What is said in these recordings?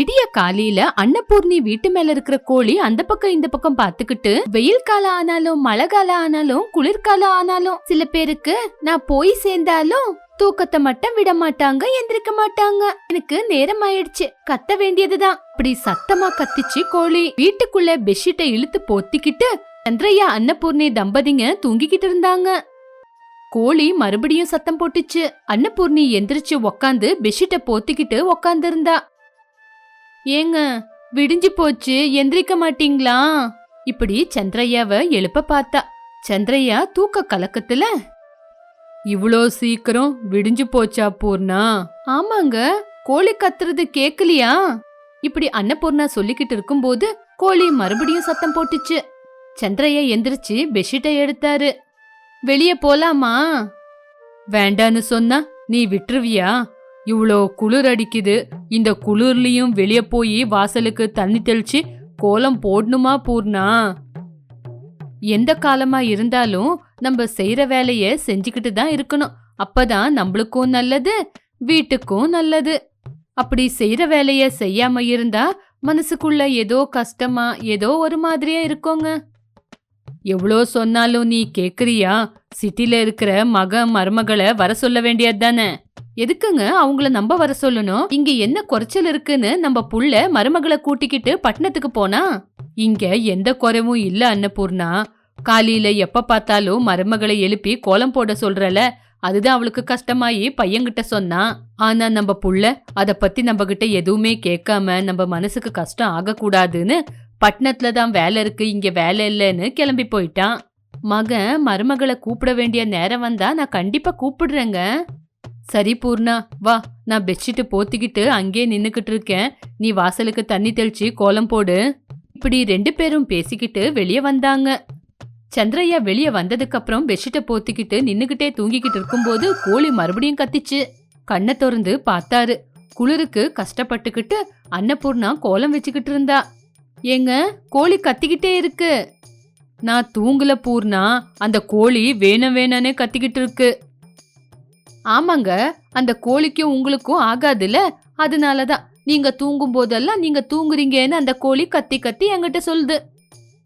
விடிய காலையில அன்னபூர்ணி வீட்டு மேல இருக்கிற கோழி அந்த பக்கம் இந்த பக்கம் பாத்துக்கிட்டு வெயில் காலம் ஆனாலும் மழை காலம் ஆனாலும் குளிர்காலம் ஆனாலும் சில பேருக்கு நான் போய் சேர்ந்தாலும் தூக்கத்தை மட்டும் விட மாட்டாங்க எந்திரிக்க மாட்டாங்க. எனக்கு நேரம் ஆயிடுச்சு. கத்த வேண்டியதுதான். இப்படி சத்தமா கத்திச்சு கோழி வீட்டுக்குள்ள பெட்ஷீட்டை இழுத்து போத்திக்கிட்டு சந்திரையா அன்னபூர்ணி தம்பதிங்க தூங்கிக்கிட்டு இருந்தாங்க. கோழி மறுபடியும் சத்தம் போட்டுச்சு. அன்னபூர்ணி எந்திரிச்சு உக்காந்து பெட்ஷீட்டை போத்திக்கிட்டு உக்காந்து இருந்தா ஏங்க விடிஞ்சு போச்சு எந்திரிக்க மாட்டீங்களா? இப்படி சந்திரையாவை எழுப்ப பார்த்தா. சந்திரையா தூக்க கலக்கத்துல இவ்ளோ சீக்கிரம் விடிஞ்சு போச்சா பூர்ணா? ஆமாங்க கோழி கத்துறது கேக்கலையா? இப்படி அன்னபூர்ணா சொல்லிக்கிட்டு இருக்கும்போது கோழி மறுபடியும் சத்தம் போட்டுச்சு. சந்திரையா எந்திரிச்சு பெட்ஷீட்டை எடுத்தாரு. வெளியே போலாமா? வேண்டான்னு சொன்னா நீ விட்டுருவியா? இவ்வளோ குளிர் அடிக்குது. இந்த குளிர்லயும் வெளியே போய் வாசலுக்கு தண்ணி தெளிச்சு கோலம் போடணுமா பூர்ணா? எந்த காலமா இருந்தாலும் நம்ம செய்யற வேலைய செஞ்சுக்கிட்டு தான் இருக்கணும். அப்பதான் நம்மளுக்கும் நல்லது வீட்டுக்கும் நல்லது. அப்படி செய்யற வேலைய செய்யாம இருந்தா மனசுக்குள்ள ஏதோ கஷ்டமா ஏதோ ஒரு மாதிரியா இருக்கோங்க. எவ்வளோ சொன்னாலும் நீ கேக்குறியா? சிட்டில இருக்கிற மக மருமகளை வர சொல்ல வேண்டியது தானே? எதுக்குங்க அவங்கள நம்ப வர சொல்லணும்? இங்க என்ன குறைச்சல் இருக்குன்னு நம்ம புள்ள மருமகளை கூட்டிக்கிட்டு பட்டணத்துக்கு போனா? இங்க எந்த குறைவும் இல்ல அன்னபூர்ணா. காலையில எப்ப பார்த்தாலும் மருமகளை எழுப்பி கோலம் போட சொல்றல. அதுதான் அவளுக்கு கஷ்டமாயி பையன்கிட்ட சொன்னான் ஆனா நம்ம புள்ள அத பத்தி நம்ம கிட்ட எதுவுமே கேட்காம நம்ம மனசுக்கு கஷ்டம் ஆகக்கூடாதுன்னு பட்டணத்துல தான் வேலை இருக்கு இங்க வேலை இல்லைன்னு கிளம்பி போயிட்டான். மகன் மருமகளை கூப்பிட வேண்டிய நேரம் வந்தா நான் கண்டிப்பா கூப்பிடுறேங்க. சரி பூர்ணா வா. நான் பெட்ஷீட்டு போத்திக்கிட்டு அங்கேயே நின்றுக்கிட்டு இருக்கேன் நீ வாசலுக்கு தண்ணி தெளிச்சு கோலம் போடு. இப்படி ரெண்டு பேரும் பேசிக்கிட்டு வெளியே வந்தாங்க. சந்திரையா வெளியே வந்ததுக்கப்புறம் பெட்ஷீட்டை போத்திக்கிட்டு நின்றுக்கிட்டே தூங்கிக்கிட்டு இருக்கும்போது கோழி மறுபடியும் கத்திச்சு. கண்ணை திறந்து பார்த்தாரு. குளிருக்கு கஷ்டப்பட்டுக்கிட்டு அன்னபூர்ணா கோலம் வச்சுக்கிட்டு இருந்தா. ஏங்க கோழி கத்திக்கிட்டே இருக்கு. நான் தூங்கல பூர்ணா. அந்த கோழி வேணும் வேணும்னே கத்திக்கிட்டு இருக்கு. ஆமாங்க அந்த கோழிக்கும் உங்களுக்கும் ஆகாதுல்ல? அதனாலதான். நீங்க தூங்கும் போதெல்லாம் நீங்க தூங்குறீங்கன்னு அந்த கோழி கத்தி கத்தி என்கிட்ட சொல்லுது.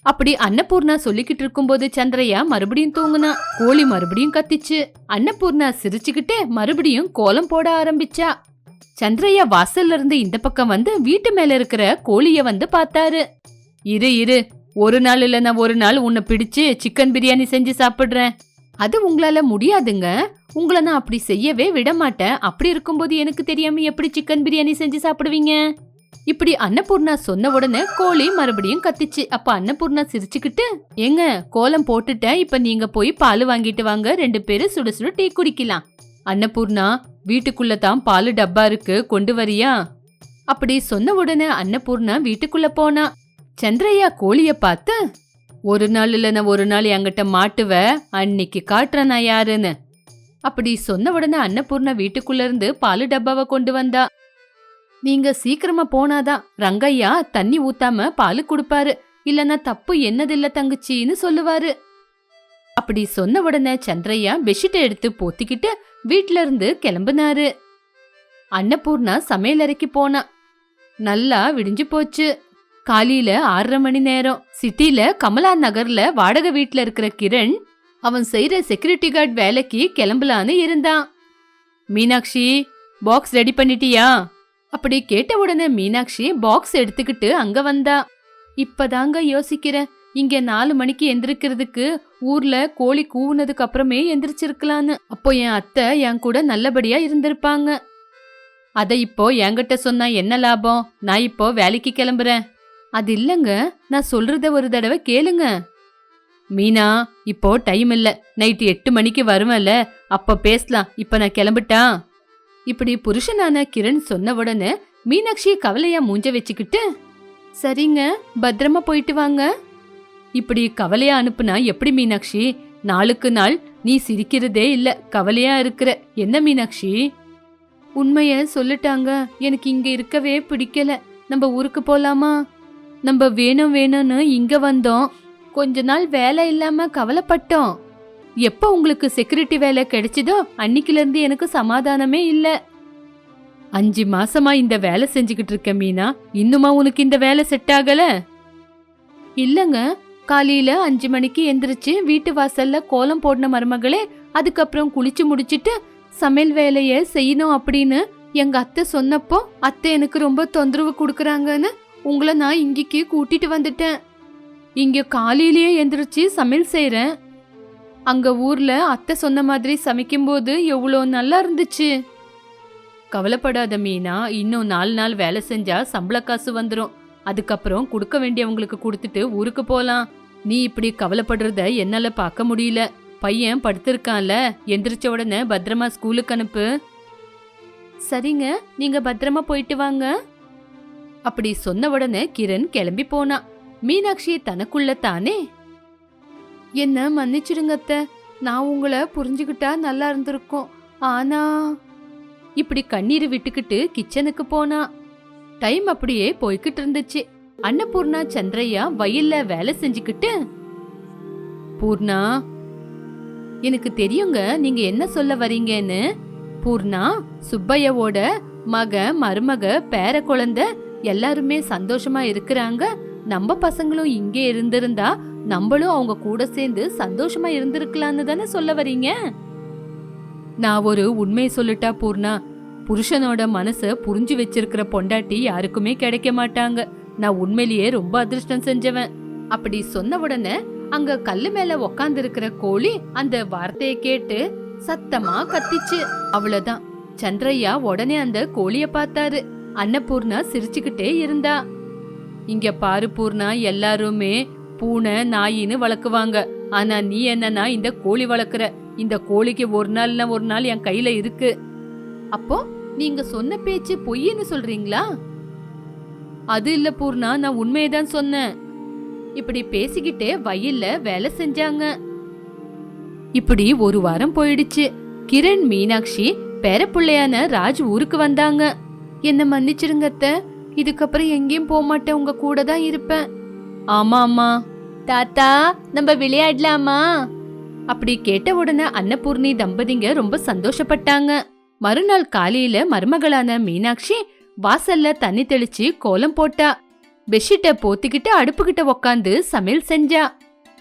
அப்படி அன்னபூர்ணா சொல்லிக்கிட்டு இருக்கும்போது சந்திரையா மறுபடியும் தூங்குனா கோழி மறுபடியும் கத்திச்சு. அன்னபூர்ணா சிரிச்சுக்கிட்டே மறுபடியும் கோலம் போட ஆரம்பிச்சா. சந்திரையா வாசல்ல இருந்து இந்த பக்கம் வந்து வீட்டு மேல இருக்கிற கோழிய வந்து பார்த்தாரு. இரு இரு ஒரு நாள் இல்லைன்னா ஒரு நாள் உன்னை பிடிச்சு சிக்கன் பிரியாணி செஞ்சு சாப்பிடுறேன். அது உங்களால முடியாதுங்க. உங்களை நான் அப்படி செய்யவே விட மாட்டேன் அப்படி இருக்கும்போது எனக்கு தெரியாம எப்படி சிக்கன் பிரியாணி செஞ்சு சாப்பிடுவீங்க? இப்படி அன்னபூர்ணா சொன்ன உடனே கோழி மறுபடியும் கத்திச்சு அப்ப அன்னபூர்ணா சிரிச்சுக்கிட்டு ஏங்க கோலம் போட்டுட்டேன். இப்ப நீங்க போய் பால் வாங்கிட்டு வாங்க. ரெண்டு பேரும் சுட சுட டீ குடிக்கலாம். அன்னபூர்ணா வீட்டுக்குள்ள தான் பால் டப்பா இருக்கு. கொண்டு வரியா? அப்படி சொன்ன உடனே அன்னபூர்ணா வீட்டுக்குள்ள போனா சந்திரையா கோழிய பார்த்து ஒரு நாள் இல்லைன்னா ஒரு நாள் என்கிட்ட மாட்டுவ அன்னைக்கு காட்டுறேன் நான் யாருன்னு. அப்படி சொன்ன உடனே அன்னபூர்ணா வீட்டுக்குள்ள இருந்து பால் டப்பாவை கொண்டு வந்தா. நீங்க சீக்கிரமா போனாதான் ரங்கையா தண்ணி ஊத்தாம பால் கொடுப்பாரு. இல்லனா தப்பு என்னதில்ல தங்கச்சின்னு சொல்லுவாரு. அப்படி சொன்ன உடனே சந்திரையா பெட்ஷீட்டை எடுத்து போத்திக்கிட்டு வீட்ல இருந்து கிளம்புனாரு. அன்னபூர்ணா சமையலறைக்கு போனா. நல்லா விடிஞ்சு போச்சு. காலையில ஆறரை மணி நேரம். சிட்டில கமலா நகர்ல வாடகை வீட்ல இருக்கிற கிரண் அவன் செய்யற செக்யூரிட்டி கார்டு வேலைக்கு கிளம்பலான்னு இருந்தான். மீனாட்சி பாக்ஸ் ரெடி பண்ணிட்டியா? அப்படி கேட்ட உடனே மீனாட்சி பாக்ஸ் எடுத்துக்கிட்டு அங்க வந்தா. இப்பதாங்க யோசிக்கிறேன். இங்க நாலு மணிக்கு எந்திரிக்கிறதுக்கு ஊர்ல கோழி கூவுனதுக்கு அப்புறமே எந்திரிச்சிருக்கலான்னு. அப்போ என் அத்தை என் கூட நல்லபடியா இருந்திருப்பாங்க. அதை இப்போ என்கிட்ட சொன்னா என்ன லாபம்? நான் இப்போ வேலைக்கு கிளம்புறேன். அது இல்லைங்க. நான் சொல்றத ஒரு தடவை கேளுங்க. மீனா இப்போ டைம் இல்ல. நைட்டு எட்டு மணிக்கு வருவேன்ல. அப்ப பேசலாம். இப்ப நான் கிளம்பிட்டா? இப்படி புருஷனான கிரண் சொன்ன உடனே மீனாட்சி கவலையா மூஞ்ச வச்சுக்கிட்டு சரிங்க பத்திரமா போயிட்டு வாங்க. இப்படி கவலையா அனுப்புனா எப்படி மீனாட்சி? நாளுக்கு நாள் நீ சிரிக்கிறதே இல்ல. கவலையா இருக்கிற. என்ன மீனாட்சி? உண்மைய சொல்லிட்டாங்க. எனக்கு இங்க இருக்கவே பிடிக்கல. நம்ம ஊருக்கு போலாமா? நம்ம வேணும் வேணும்னு இங்க வந்தோம். கொஞ்ச நாள் வேலை இல்லாம கவலைப்பட்டோம். எப்ப உங்களுக்கு செக்யூரிட்டி வேலை கிடைச்சதோ அன்னிக்கில இருந்து எனக்கு சமாதானமே இல்ல. அஞ்சு மாசமா இந்த வேலை செஞ்சுக்கிட்டு இருக்க மீனா இன்னுமா உனக்கு இந்த வேலை செட் ஆகல? இல்லங்க காலையில அஞ்சு மணிக்கு எந்திரிச்சு வீட்டு வாசல்ல கோலம் போடின மருமகளே அதுக்கப்புறம் குளிச்சு முடிச்சிட்டு சமையல் வேலைய செய்யணும் அப்படின்னு எங்க அத்தை சொன்னப்போ அத்தை எனக்கு ரொம்ப தொந்தரவு கொடுக்குறாங்கன்னு உங்களை நான் இங்கேக்கு கூட்டிட்டு வந்துட்டேன். இங்க காலையிலேயே எந்திரிச்சு சமையல் செய்கிறேன் அங்க ஊர்ல அத்தை சொன்ன மாதிரி சமைக்கும்போது எவ்வளோ நல்லா இருந்துச்சு. கவலைப்படாத மீனா இன்னும் நாலு நாள் வேலை செஞ்சா சம்பள காசு வந்துடும் அதுக்கப்புறம் கொடுக்க வேண்டியவங்களுக்கு கொடுத்துட்டு ஊருக்கு போலாம். நீ இப்படி கவலைப்படுறத என்னால பார்க்க முடியல. பையன் படுத்திருக்கான்ல எந்திரிச்ச உடனே பத்திரமா ஸ்கூலுக்கு அனுப்பு. சரிங்க நீங்க பத்திரமா போயிட்டு வாங்க. அப்படி சொன்ன உடனே கிரண் கிளம்பி போனா. மீனாட்சி தனக்குள்ள தானே? என்ன மன்னிச்சிடுங்க அத்த. நான் உங்களை புரிஞ்சுக்கிட்டா நல்லா இருந்திருக்கும். ஆனா இப்படி கண்ணீர் விட்டுக்கிட்டு கிச்சனுக்கு போனா. டைம் அப்படியே போய்கிட்டு இருந்துச்சு. அன்னபூர்ணா சந்திரையா வயல்ல வேலை செஞ்சுக்கிட்டு பூர்ணா எனக்கு தெரியுங்க நீங்க என்ன சொல்ல வரீங்கன்னு. பூர்ணா சுப்பையாவோட மக மருமக பேர குழந்தை எல்லாருமே சந்தோஷமா இருக்கிறாங்க. நம்ம பசங்களும் இங்கே இருந்திருந்தா நம்மளும் அவங்க கூட சேர்ந்து சந்தோஷமா இருந்திருக்கலாம்னு தானே சொல்ல வரீங்க? நான் ஒரு உண்மையை சொல்லிட்டா பூர்ணா புருஷனோட மனசை புரிஞ்சு வச்சிருக்கிற பொண்டாட்டி யாருக்குமே கிடைக்க மாட்டாங்க. நான் உண்மையிலேயே ரொம்ப அதிர்ஷ்டம் செஞ்சவன். அப்படி சொன்ன உடனே அங்க கல்லு மேல உக்காந்து இருக்கிற கோழி அந்த வார்த்தைய கேட்டு சத்தமா கத்திச்சு. அவ்வளவுதான். சந்திரையா உடனே அந்த கோழிய பார்த்தாரு. அன்னபூர்ணா சிரிச்சுக்கிட்டே இருந்தா. இங்க பாரு பூர்ணா எல்லாருமே பூனை நாயின்னு வளர்க்குவாங்க. ஆனா நீ என்னன்னா இந்த கோழி வளர்க்குற. இந்த கோழிக்கு ஒரு நாள்னா ஒரு நாள் என் கையில இருக்கு. அப்போ நீங்க சொன்ன பேச்சு பொய்ன்னு சொல்றீங்களா? அது இல்ல பூர்ணா நான் உண்மையதான் சொன்னேன். இப்படி பேசிக்கிட்டே வயல்ல வேலை செஞ்சாங்க. இப்படி ஒரு வாரம் போயிடுச்சு. கிரண் மீனாட்சி பேரப்புள்ளையான ராஜ் ஊருக்கு வந்தாங்க. என்னை மன்னிச்சிருங்க அத்தை இதுக்கப்புறம் எங்கேயும் போக மாட்டேன் உங்க கூட தான் இருப்பேன். ஆமா ஆமா தாத்தா நம்ம விளையாடலாமா? அப்படி கேட்ட உடனே அன்னபூர்ணி தம்பதிங்க ரொம்ப சந்தோஷப்பட்டாங்க. மறுநாள் காலையில மருமகளான மீனாட்சி வாசல்ல தண்ணி தெளிச்சு கோலம் போட்டா. பெட்ஷீட்டை போத்திக்கிட்டு அடுப்புகிட்ட உக்காந்து சமையல் செஞ்சா.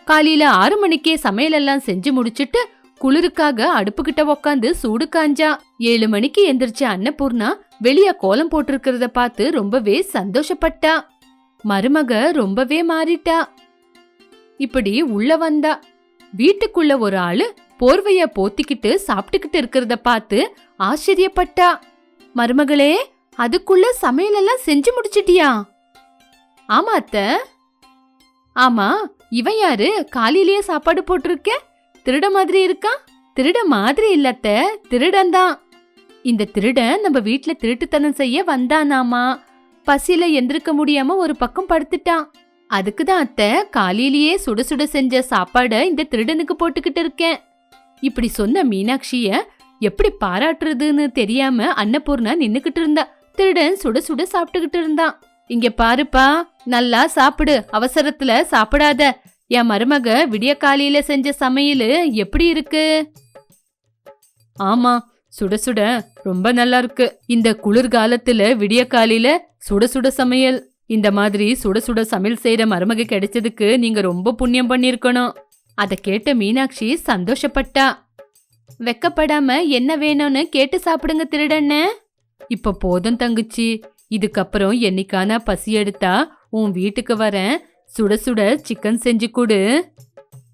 காலையில ஆறு மணிக்கே சமையல் எல்லாம் செஞ்சு முடிச்சிட்டு குளிருக்காக அடுப்புகிட்ட உக்காந்து சூடு காஞ்சா. ஏழு மணிக்கு எந்திரிச்ச அன்னபூர்ணா வெளிய கோலம் போட்டிருக்கிறத பார்த்து ரொம்பவே சந்தோஷப்பட்டா. மருமக ரொம்பவே மாறிட்டா. இப்படி உள்ள வந்தா. வீட்டுக்குள்ள ஒரு ஆளு போர்வைய போத்திக்கிட்டு சாப்பிட்டுக்கிட்டு இருக்கிறத பார்த்து ஆச்சரியப்பட்டா. மருமகளே அதுக்குள்ள சமையலெல்லாம் செஞ்சு முடிச்சிட்டியா? ஆமா அத்த. ஆமா இவன் யாரு? காலையிலேயே சாப்பாடு போட்டிருக்க? திருட மாதிரி இருக்கான் திருட மாதிரி இல்லத்த திருடன் தான் இந்த திருடன் நம்ம வீட்டுல திருட்டுத்தனம் செய்ய வந்தானாமா? பசியில எந்திருக்க முடியாம ஒரு பக்கம் படுத்துட்டான். அதுக்கு தான் அத்தை காலையிலேயே சுட சுட செஞ்ச சாப்பாடை இந்த திருடனுக்கு போட்டுக்கிட்டு இருக்கேன். இப்படி சொன்ன மீனாட்சிய எப்படி பாராட்டுறதுன்னு தெரியாம அன்னபூர்ணா நின்னுக்கிட்டு இருந்தா. திருடன் சுட சுட சாப்பிட்டுக்கிட்டு இருந்தான். இங்க பாருப்பா நல்லா சாப்பிடு அவசரத்துல சாப்பிடாத. என் மருமக விடிய காலையில செஞ்ச சமையல் எப்படி இருக்கு? ஆமா சுட சுட ரொம்ப நல்லா இருக்கு. இந்த குளிர்காலத்துல விடிய காலையில சுட சுட சமையல். இந்த மாதிரி சுட சுட சமையல் செய்யற மருமக கிடைச்சதுக்கு நீங்க ரொம்ப புண்ணியம் பண்ணிருக்கணும். அத கேட்ட மீனாட்சி சந்தோஷப்பட்டா. வெக்கப்படாம என்ன வேணும்னு கேட்டு சாப்பிடுங்க திருடன்னு. இப்ப போதும் தங்குச்சி. இதுக்கப்புறம் என்னைக்கான பசி எடுத்தா உன் வீட்டுக்கு வரேன். சுட சுட சிக்கன் செஞ்சு கொடு.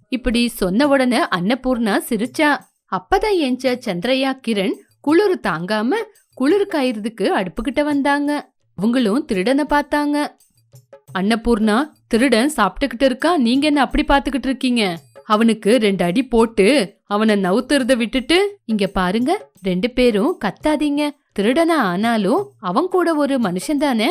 இப்படி சொன்ன உடனே அன்னபூர்ணா சிரிச்சா. அப்பதான் ஏஞ்ச சந்திரையா கிரண் குளிர் தாங்காம குளிர் காயறதுக்கு அடுப்புக்கிட்ட வந்தாங்க. அவங்களும் திருடனை பார்த்தாங்க. அன்னபூர்ணா திருடன் சாப்பிட்டுக்கிட்டு இருக்கா? நீங்க என்ன அப்படி பாத்துக்கிட்டு இருக்கீங்க? அவனுக்கு ரெண்டு அடி போட்டு அவனை நவுத்துறத விட்டுட்டு இங்க பாருங்க ரெண்டு பேரும் கத்தாதீங்க. திருடனா ஆனாலும் அவன் கூட ஒரு மனுஷன் தானே?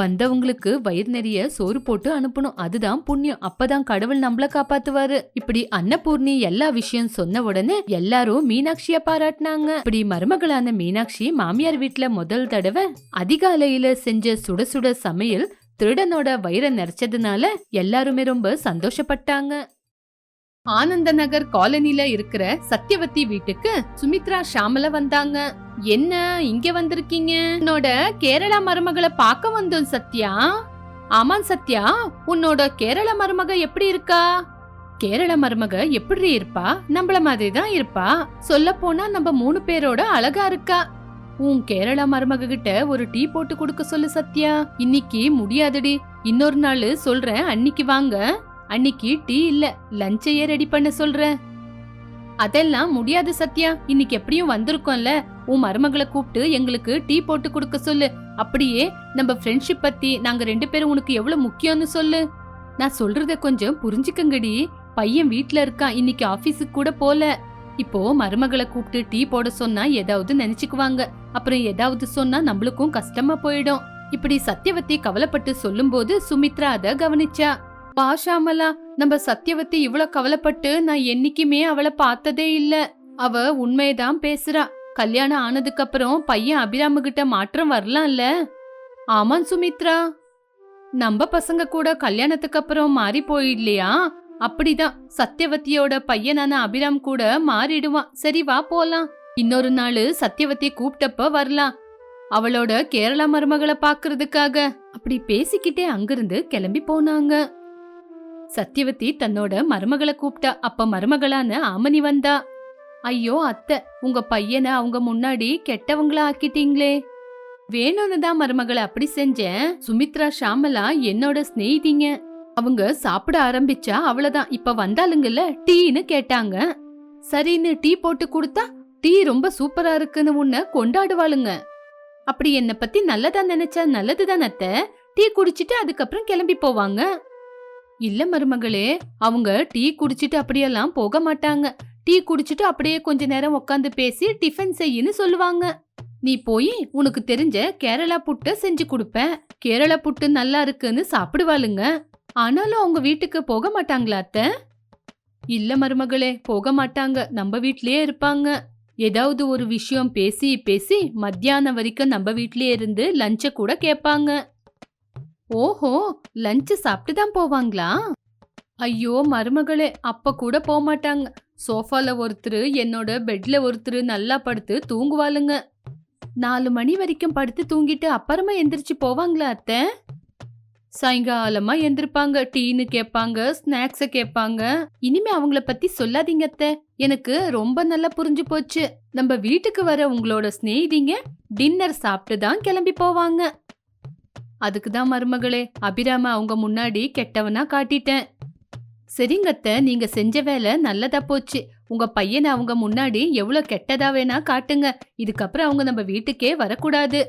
வந்தவங்களுக்கு வயிறு நிறைய சோறு போட்டு அனுப்பணும். அதுதான் புண்ணியம். அப்பதான் கடவுள் நம்மள காப்பாத்துவாரு. இப்படி அன்னபூர்ணி எல்லா விஷயம் சொன்ன உடனே எல்லாரும் மீனாட்சிய பாராட்டினாங்க. இப்படி மருமகளான மீனாட்சி மாமியார் வீட்டுல முதல் தடவை அதிகாலையில செஞ்ச சுட சுட சமையல் திருடனோட வயிறை நிறைச்சதுனால எல்லாருமே ரொம்ப சந்தோஷப்பட்டாங்க. ஆனந்த நகர் காலனில இருக்கிற சத்யவதி வீட்டுக்கு சுமித்ரா ஷாமல வந்தாங்க. என்ன இங்க வந்திருக்கீங்க? உன்னோட கேரளா மருமகளை பார்க்க வந்தோம் சத்யா. ஆமாம் சத்யா. உன்னோட கேரள மருமக எப்படி இருக்கா? கேரள மருமக எப்படி இருப்பா? நம்மள மாதிரி தான் இருப்பா. சொல்ல போனா நம்ம மூணு பேரோட அழகா இருக்கா? உன் கேரள மருமக கிட்ட ஒரு டீ போட்டு கொடுக்க சொல்லு சத்யா. இன்னைக்கு முடியாதுடி. இன்னொரு நாள் சொல்றேன் அன்னைக்கு வாங்க. அன்னைக்கு டீ இல்ல லஞ்சையே ரெடி பண்ண சொல்றேன். அதெல்லாம் முடியாது சத்யா. இன்னைக்கு எப்படியும் வந்திருக்கோம்ல. உன் மருமகளை கூப்பிட்டு எங்களுக்கு டீ போட்டு கொடுக்க சொல்லு. அப்படியே நம்ம ஃப்ரெண்ட்ஷிப் பத்தி நாங்க ரெண்டு பேரும் உனக்கு எவ்வளவு முக்கியம்னு சொல்லு. நான் சொல்றத கொஞ்சம் புரிஞ்சுக்கங்கடி. பையன் வீட்ல இருக்கான் இன்னைக்கு ஆபீஸுக்கு கூட போல. இப்போ மருமகளை கூப்பிட்டு டீ போட சொன்னா ஏதாவது நினைச்சுக்குவாங்க. அப்புறம் ஏதாவது சொன்னா நம்மளுக்கும் கஷ்டமா போயிடும். இப்படி சத்யவதி கவலைப்பட்டு சொல்லும்போது சுமித்ரா அத கவனிச்சா. பாஷாமலா நம்ம சத்தியவத்தி இவ்ளோ கவலைப்பட்டு நான் என்னைக்குமே அவளை பார்த்ததே இல்ல. அவ உண்மையதான் பேசுறா. கல்யாணம் ஆனதுக்கு அப்புறம் பையன் அபிராம கிட்ட மாற்றம் வரலாம்ல? ஆமாம் சுமித்ரா. நம்ம பசங்க கூட கல்யாணத்துக்கு அப்புறம் மாறி போயிடலையா? அப்படிதான். சத்யவதியோட பையனான அபிராம் கூட மாறிடுவான். சரி வா போலாம். இன்னொரு நாள் சத்யவதி கூப்பிட்டப்ப வரலாம். அவளோட கேரளா மருமகளை பாக்குறதுக்காக. அப்படி பேசிக்கிட்டே அங்கிருந்து கிளம்பி போனாங்க. சத்யவதி தன்னோட மருமகளை கூப்பிட்டா. அப்ப மருமகளான ஆமனி வந்தா. ஐயோ அத்தை உங்க பையனை அவங்க முன்னாடி கெட்டவங்களா ஆக்கிட்டீங்களே? வேணும்னு தான் மருமகளை அப்படி செஞ்சேன். சுமித்ரா ஷாமலா என்னோட ஸ்நேகிதிங்க அவங்க சாப்பிட ஆரம்பிச்சா அவ்வளவுதான். இப்ப வந்தாலுங்கல்ல டீன்னு கேட்டாங்க. சரின்னு டீ போட்டு கொடுத்தா டீ ரொம்ப சூப்பரா இருக்குன்னு உன்னை கொண்டாடுவாளுங்க. அப்படி என்ன பத்தி நல்லதா நினைச்சா நல்லதுதான் அத்தை. டீ குடிச்சிட்டு அதுக்கப்புறம் கிளம்பி போவாங்க. இல்ல மருமகளே அவங்க டீ குடிச்சிட்டு அப்படியெல்லாம் போக மாட்டாங்க. டீ குடிச்சிட்டு அப்படியே கொஞ்ச நேரம் உட்காந்து பேசி டிஃபன் செய்யின்னு சொல்லுவாங்க. நீ போய் உனக்கு தெரிஞ்ச கேரளா புட்டை செஞ்சு கொடுப்ப கேரளா புட்டு நல்லா இருக்குன்னு சாப்பிடுவாளுங்க. ஆனாலும் அவங்க வீட்டுக்கு போக மாட்டாங்களா அத்தை? இல்ல மருமகளே போக மாட்டாங்க. நம்ம வீட்லயே இருப்பாங்க. ஏதாவது ஒரு விஷயம் பேசி பேசி மத்தியானம் வரைக்கும் நம்ம வீட்லயே இருந்து லஞ்ச கூட கேட்பாங்க. ஓஹோ லஞ்ச் சாப்பிட்டு தான் போவாங்களா? ஐயோ மருமகளே அப்ப கூட போக மாட்டாங்க சோஃபால ஒருத்தர் என்னோட பெட்ல ஒருத்தர் நல்லா படுத்து தூங்குவாளுங்க. நாலு மணி வரைக்கும் படுத்து தூங்கிட்டு அப்புறமா எந்திரிச்சு போவாங்களா அத்தை? சாயங்காலமா எந்திருப்பாங்க டீன்னு கேட்பாங்க ஸ்நாக்ஸ கேட்பாங்க இனிமே அவங்கள பத்தி சொல்லாதீங்க அத்தை. எனக்கு ரொம்ப நல்லா புரிஞ்சு போச்சு. நம்ம வீட்டுக்கு வர உங்களோட ஸ்நேகிதிங்க டின்னர் சாப்பிட்டு தான் கிளம்பி போவாங்க. அதுக்கு தான் மருமகளே அபிராம அவங்க முன்னாடி கெட்டவனா காட்டிட்டேன். சரிங்க அத்தை நீங்க செஞ்ச வேலை நல்லதா போச்சு. உங்க பையனை அவங்க முன்னாடி எவ்வளவு கெட்டதா வேணா காட்டுங்க. இதுக்கப்புறம் அவங்க நம்ம வீட்டுக்கே வரக்கூடாது.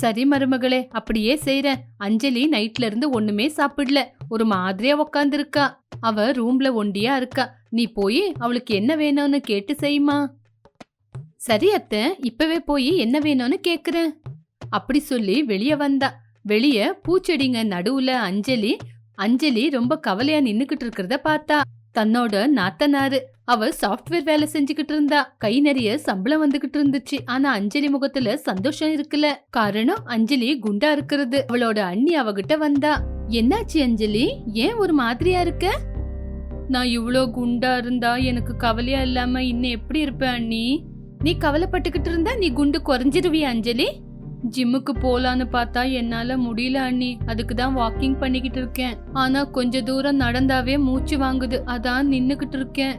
சரி மருமகளே அப்படியே செய்யறேன் அஞ்சலி நைட்ல இருந்து ஒண்ணுமே சாப்பிடல. ஒரு மாதிரியா உக்காந்துருக்கா. அவ ரூம்ல ஒண்டியா இருக்கா. நீ போய் அவளுக்கு என்ன வேணும்னு கேட்டு செய்யுமா சரி அத்தை இப்பவே போய் என்ன வேணும்னு கேக்குறேன். அப்படி சொல்லி வெளியே வந்தா. வெளியே பூச்செடிங்க நடுவுல அஞ்சலி அஞ்சலி ரொம்ப கவலையா நின்னுகிட்டு இருக்கிறத பார்த்தா தன்னோட நாத்தனாரு. அவ சாஃப்ட்வேர் வேலை செஞ்சுக்கிட்டு இருந்தா. கை நிறைய சம்பளம் வந்துகிட்டு இருந்துச்சு. ஆனா அஞ்சலி முகத்துல சந்தோஷம் இருக்குல்ல. காரணம் அஞ்சலி குண்டா இருக்கிறது. அவளோட அண்ணி அவகிட்ட வந்தா என்னாச்சு அஞ்சலி? ஏன் ஒரு மாதிரியா இருக்க? நான் இவ்ளோ குண்டா இருந்தா எனக்கு கவலையா இல்லாம இன்னும் எப்படி இருப்பேன் அண்ணி? நீ கவலைப்பட்டுக்கிட்டு இருந்தா நீ குண்டு குறைஞ்சிருவியா அஞ்சலி? ஜிம்முக்கு போலான்னு பார்த்தா என்னால முடியல அண்ணி. அதுக்கு தான் வாக்கிங் பண்ணிக்கிட்டு இருக்கேன். ஆனா கொஞ்ச தூரம் நடந்தாவே மூச்சு வாங்குது. அதான் நின்னுக்கிட்டு இருக்கேன்.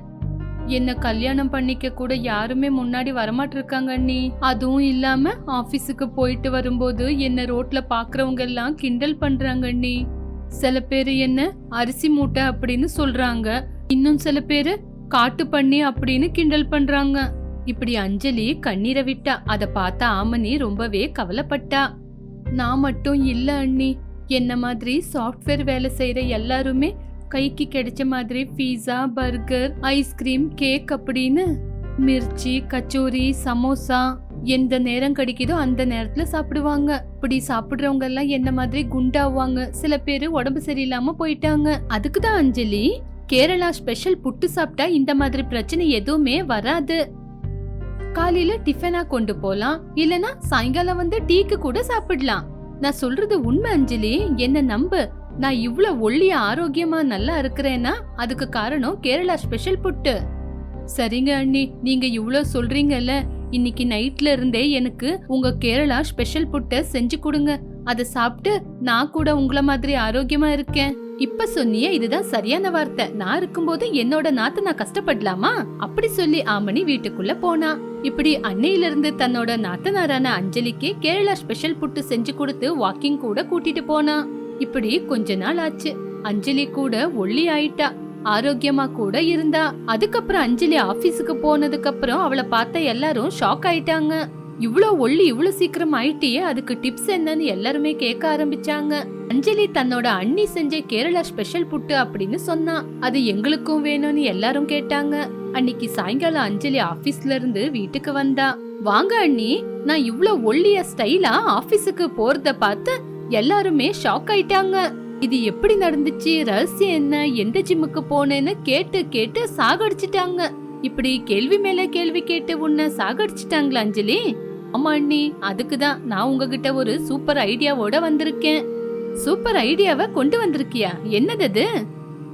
என்ன கல்யாணம் பண்ணிக்க கூட யாருமே முன்னாடி வரமாட்டிருக்காங்க அண்ணி. அதுவும் இல்லாம ஆபீஸுக்கு போயிட்டு வரும்போது என்ன ரோட்ல பாக்குறவங்க எல்லாம் கிண்டல் பண்றாங்க அண்ணி. சில பேரு என்ன அரிசி மூட்டை அப்படின்னு சொல்றாங்க. இன்னும் சில பேரு காட்டு பண்ணி அப்படின்னு கிண்டல் பண்றாங்க. இப்படி அஞ்சலி கண்ணீரை விட்டா அத பார்த்த ஆமனி ரொம்பவே கவலைப்பட்டா. நான் மட்டும் இல்ல அண்ணி என்ன மாதிரி சாஃப்ட்வேர் வேலை செய்யற எல்லாருமே கைக்கு கிடைச்ச மாதிரி பீஸா பர்கர் ஐஸ்கிரீம் கேக் அப்படின்னு மிர்ச்சி கச்சோரி சமோசா எந்த நேரம் கிடைக்குதோ அந்த நேரத்துல சாப்பிடுவாங்க. இப்படி சாப்பிடுறவங்க எல்லாம் என்ன மாதிரி குண்டாவாங்க. சில பேர் உடம்பு சரியில்லாம போயிட்டாங்க. அதுக்கு தான் அஞ்சலி கேரளா ஸ்பெஷல் புட்டு சாப்பிட்டா இந்த மாதிரி பிரச்சனை எதுவுமே வராது. காலையில டிஃபனா கொண்டு போலாம் இல்லனா சாயங்காலம் வந்து டீக்கு கூட சாப்பிடலாம். நான் சொல்றது உண்மை அஞ்சலி. என்ன நம்பு? நான் இவ்ளோ ஒல்லிய ஆரோக்கியமா நல்லா இருக்கிறேன்னா அதுக்கு காரணம் கேரளா ஸ்பெஷல் புட்டு. சரிங்க அண்ணி. நீங்க இவ்ளோ சொல்றீங்கல்ல. இன்னைக்கு நைட்ல இருந்தே எனக்கு உங்க கேரளா ஸ்பெஷல் புட்டை செஞ்சு கொடுங்க. அதை சாப்பிட்டு நான் கூட உங்கள மாதிரி ஆரோக்கியமா இருக்கேன். இப்ப சொன்னியே இதுதான் சரியான வார்த்தை. நான் இருக்கும்போது என்னோட நாத்த நான் கஷ்டப்படலாமா? அப்படி சொல்லி ஆமணி வீட்டுக்குள்ள போனா. இப்படி அன்னையில இருந்து தன்னோட நாத்தனாரான அஞ்சலிக்கு கேரளா ஸ்பெஷல் புட்டு செஞ்சு கொடுத்து வாக்கிங் கூட கூட்டிட்டு போனா. இப்படி கொஞ்ச நாள் ஆச்சு. அஞ்சலி கூட ஒல்லி ஆயிட்டா. ஆரோக்கியமா கூட இருந்தா. அதுக்கப்புறம் அஞ்சலி ஆபீஸுக்கு போனதுக்கு அப்புறம் அவளை பார்த்த எல்லாரும் ஷாக் ஆயிட்டாங்க. இவ்வளோ ஒல்லி இவ்வளோ சீக்கிரம் ஆயிட்டியே அதுக்கு டிப்ஸ் என்னன்னு எல்லாருமே கேட்க ஆரம்பிச்சாங்க. அஞ்சலி தன்னோட அண்ணி செஞ்ச கேரளா ஸ்பெஷல் புட்டு அப்படின்னு சொன்னா அது எங்களுக்கும் வேணும்னு எல்லாரும் கேட்டாங்க. அன்னைக்கு சாயங்காலம் அஞ்சலி ஆபீஸ்ல இருந்து வீட்டுக்கு வந்தா வாங்க அண்ணி நான் இவ்ளோ ஒல்லிய ஸ்டைலா ஆபீஸுக்கு போறத பார்த்து எல்லாருமே ஷாக் ஆயிட்டாங்க. இது எப்படி நடந்துச்சு ரகசியம் என்ன எந்த ஜிம்முக்கு போனேன்னு கேட்டு கேட்டு சாகடிச்சிட்டாங்க. இப்படி கேள்வி மேல கேள்வி கேட்டு உன்னை சாகடிச்சிட்டாங்களா அஞ்சலி? ஆமா அண்ணி அதுக்கு தான் நான் உங்ககிட்ட ஒரு சூப்பர் ஐடியாவோட வந்திருக்கேன். சூப்பர் ஐடியாவை கொண்டு வந்திருக்கியா? என்னது அது?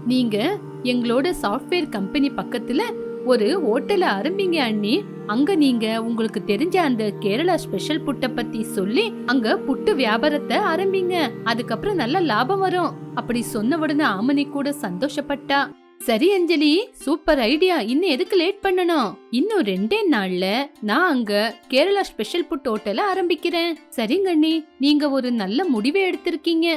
நீங்க எங்களோட சாஃப்ட்வேர் கம்பெனி பக்கத்துல ஒரு ஹோட்டல ஆரம்பிங்க அண்ணி. அங்க நீங்க உங்களுக்கு தெரிஞ்ச அந்த கேரளா ஸ்பெஷல் புட்டை பத்தி சொல்லி அங்க புட்டு வியாபாரத்தை ஆரம்பிங்க. அதுக்கப்புறம் நல்ல லாபம் வரும். அப்படி சொன்ன உடனே ஆமனி கூட சந்தோஷப்பட்டா. சரி அஞ்சலி. Super idea. இன்னும் எதுக்கு லேட் பண்ணணும்? இன்னும் ரெண்டே நாள்ல நான் அங்க கேரளா ஸ்பெஷல் ஃபுட் ஹோட்டல ஆரம்பிக்கிறேன். சரிங்க அண்ணி. நீங்க ஒரு நல்ல முடிவை எடுத்திருக்கீங்க.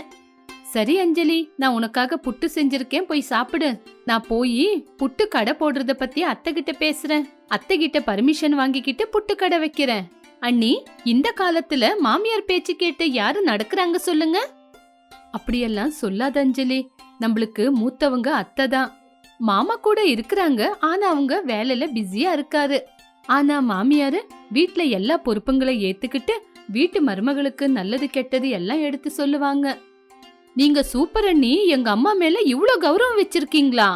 சரி அஞ்சலி. நான் உனக்காக புட்டு செஞ்சிருக்கேன். போய் சாப்பிடு. நான் போய் புட்டு கடை போடுறத பத்தி அத்தை கிட்ட பேசுறேன். அத்தை கிட்ட பர்மிஷன் வாங்கிக்கிட்டு புட்டு கடை வைக்கிறேன். அண்ணி இந்த காலத்துல மாமியார் பேச்சு கேட்டு யாரு நடக்கிறாங்க சொல்லுங்க. அப்படியெல்லாம் சொல்லாத அஞ்சலி. நம்மளுக்கு மூத்தவங்க அத்தை தான் மாமா கூட இருக்கிறாங்க ஆனா அவங்க வேலையில பிஸியா இருக்காரு. ஆனா மாமியாரு வீட்ல எல்லா பொறுப்புங்களை ஏத்துக்கிட்டு வீட்டு மருமகளுக்கு நல்லது கெட்டது எல்லாம் எடுத்து சொல்லுவாங்க. நீங்க சூப்பர் அண்ணி எங்க அம்மா மேல இவ்ளோ கௌரவம் வச்சிருக்கீங்களா?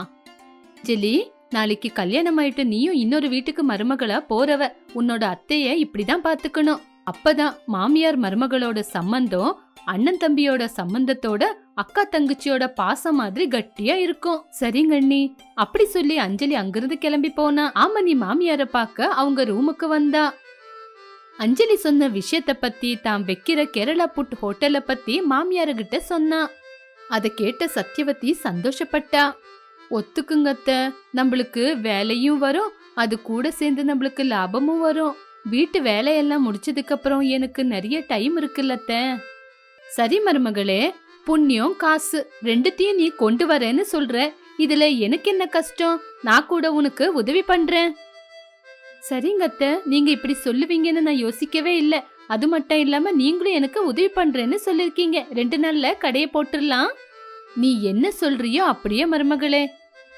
ஜெலி நாளைக்கு கல்யாணம் ஆயிட்டு நீயும் இன்னொரு வீட்டுக்கு மருமகளா போறவ உன்னோட அத்தைய இப்படிதான் பாத்துக்கணும். அப்பதான் மாமியார் மருமகளோட சம்பந்தம் அண்ணன் தம்பியோட சம்பந்தத்தோட அக்கா தங்கச்சியோட பாசம் மாதிரி கட்டியா இருக்கும். சரிங்க அண்ணி. அப்படி சொல்லி அஞ்சலி அங்கிருந்து கிளம்பி போனா ஆமா நீ மாமியார பார்க்க அவங்க ரூமுக்கு வந்தா. அஞ்சலி சொன்ன விஷயத்த பத்தி தான் வைக்கிற கேரளா புட் ஹோட்டல பத்தி மாமியார கிட்ட சொன்னா. அத கேட்ட சத்யவதி சந்தோஷப்பட்டா. ஒத்துக்குங்கத்த நம்மளுக்கு வேலையும் வரும் அது கூட சேர்ந்து நம்மளுக்கு லாபமும் வரும். வீட்டு வேலையெல்லாம் முடிச்சதுக்கு அப்புறம் எனக்கு நிறைய டைம் இருக்குல்லத்த சரி மருமகளே புண்ணியம் காசு ரெண்டுத்தையும் நீ கொண்டு வரேன்னு சொல்ற. இதுல எனக்கு என்ன கஷ்டம்? நான் கூட உனக்கு உதவி பண்றேன். சரிங்க அத்தை நீங்க இப்படி சொல்லுவீங்கன்னு நான் யோசிக்கவே இல்ல. அது மட்டும் இல்லாம நீங்களும் எனக்கு உதவி பண்றேன்னு சொல்லிருக்கீங்க. ரெண்டு நாள்ல கடையை போட்டுடலாம். நீ என்ன சொல்றியோ அப்படியே மருமகளே.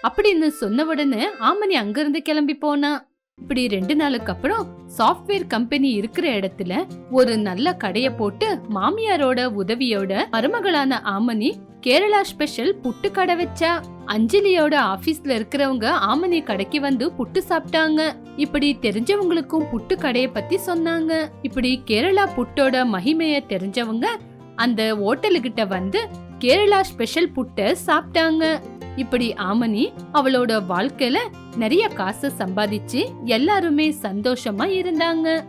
அப்படின்னு சொன்ன உடனே ஆமணி அங்கிருந்து கிளம்பி போனா. இப்படி ரெண்டு நாளுக்கு அப்புறம் சாஃப்ட்வேர் கம்பெனி இருக்கிற இடத்துல ஒரு நல்ல கடைய போட்டு மாமியாரோட உதவியோட மருமகளான ஆமணி கேரளா ஸ்பெஷல் புட்டு கடை வச்சா. அஞ்சலியோட ஆபீஸ்ல இருக்கிறவங்க ஆமணி கடைக்கு வந்து புட்டு சாப்பிட்டாங்க. இப்படி தெரிஞ்சவங்களுக்கும் புட்டு கடைய பத்தி சொன்னாங்க. இப்படி கேரளா புட்டோட மகிமைய தெரிஞ்சவங்க அந்த ஹோட்டலுக்கிட்ட வந்து கேரளா ஸ்பெஷல் புட்டை சாப்பிட்டாங்க. இப்படி ஆமணி அவளோட வாழ்க்கையில நிறைய காசு சம்பாதிச்சு எல்லாருமே சந்தோஷமா இருந்தாங்க.